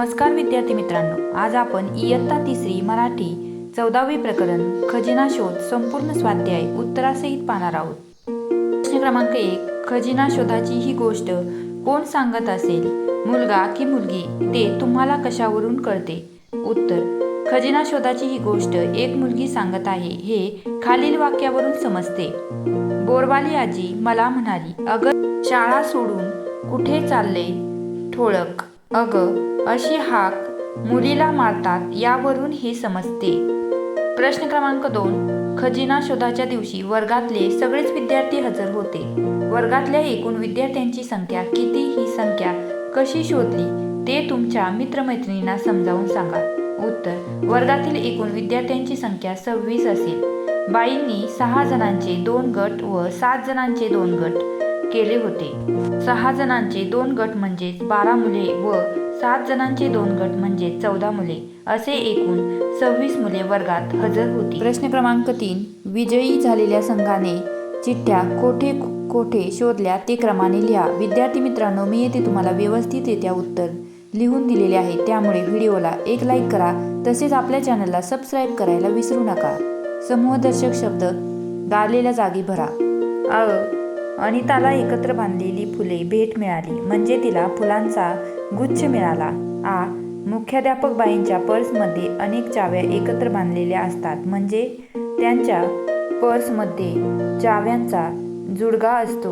नमस्कार विद्यार्थी मित्रांनो आज आपण इयत्ता तिसरी मराठी चौदावी प्रकरण खजिना शोध संपूर्ण स्वाध्याय उत्तरासहित पाहणार आहोत. प्रश्न क्रमांक एक खजिना शोधाची ही गोष्ट कोण सांगत असेल? मुलगा की मुलगी? ते तुम्हाला कशावरून कळते? उत्तर खजिना शोधाची ही गोष्ट एक मुलगी सांगत आहे हे खालील वाक्यावरून समजते. बोरवाली आजी मला म्हणाली अगं शाळा सोडून कुठे चालले? ठोळक अग अशी हाक मुलीला मारतात यावरून हे समजते. प्रश्न क्रमांक दोन. खजिना शोधाच्या दिवशी वर्गातले सगळेच विद्यार्थी हजर होते. वर्गातल्या एकूण विद्यार्थ्यांची संख्या किती? ही संख्या कशी शोधली? ते तुमच्या मित्रमैत्रिणींना समजावून सांगा. उत्तर. वर्गातील एकूण विद्यार्थ्यांची संख्या सव्वीस असेल. बाईंनी सहा जणांचे दोन गट व सात जणांचे दोन गट केले होते. सहा जणांचे दोन गट म्हणजेच बारा मुले व सात जणांचे दोन गट म्हणजे चौदा मुले असे एकूण सव्वीस मुले वर्गात हजर होती. प्रश्न क्रमांक तीन विजयी झालेल्या संघाने चिठ्ठ्या कोठे कोठे शोधल्या ते क्रमाने लिहा. विद्यार्थी मित्रांनो मी येथे तुम्हाला व्यवस्थितरित्या उत्तर लिहून दिलेले आहे. त्यामुळे व्हिडिओला एक लाईक करा तसेच आपल्या चॅनलला सबस्क्राईब करायला विसरू नका. समूहदर्शक शब्द गाळलेल्या जागी भरा. अ अनिताला एकत्र बांधलेली फुले भेट मिळाली. म्हणजे तिला फुलांचा गुच्छ मिळाला. आ मुख्याध्यापक बाईंच्या पर्समध्ये अनेक चाव्या एकत्र बांधलेल्या असतात. म्हणजे त्यांच्या पर्समध्ये चाव्यांचा जुडगा असतो.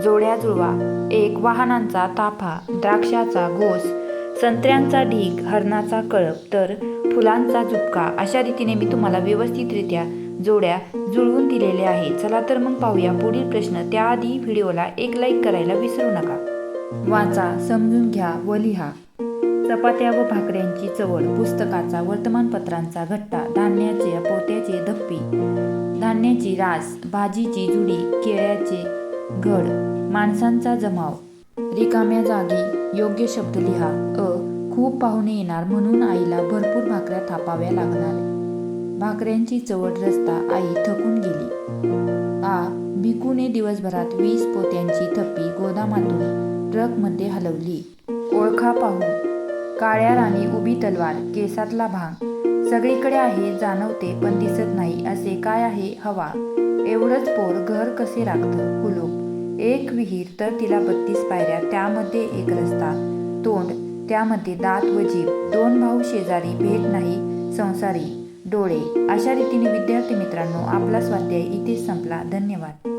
जोड्या जुळवा. एक वाहनांचा ताफा द्राक्षाचा घोस संत्र्यांचा ढीग हरणाचा कळप तर फुलांचा झुपका. अशा रीतीने मी तुम्हाला व्यवस्थितरित्या जोड्या जुळवून दिलेल्या आहे चला तर मग पाहूया पुढील प्रश्न. त्याआधी व्हिडिओला एक लाईक करायला विसरू नका. वाचा समजून घ्या व लिहा. चपात्या व भाकऱ्यांची चवळ पुस्तकाचा वर्तमानपत्रांचा घट्टा धान्याच्या पोत्याचे धप्पी धान्याची रास भाजीची जुडी केळ्याचे घड माणसांचा जमाव. रिकाम्या जागी योग्य शब्द लिहा. अ खूप पाहुणे येणार म्हणून आईला भरपूर भाकऱ्या थापाव्या लागणार. भाकऱ्यांची चवट रस्ता आई थकून गेली. आ भिकूने दिवसभरात वीस पोत्यांची थप्पी गोदामातून ट्रकमध्ये हलवली. ओळखा पाहू. काळ्या राणी उभी तलवार केसातला भांग. सगळीकडे आहे जाणवते पण दिसत नाही असे काय आहे हवा. एवढंच पोर घर कसे राखतं? कुलूप. एक विहीर तर तिला बत्तीस पायऱ्या त्यामध्ये एक रस्ता. तोंड. त्यामध्ये दात व जीभ. दोन भाऊ शेजारी भेट नाही संसारी. डोळे. अशा रीतीने विद्यार्थी मित्रांनो आपला स्वाध्याय इथेच संपला. धन्यवाद.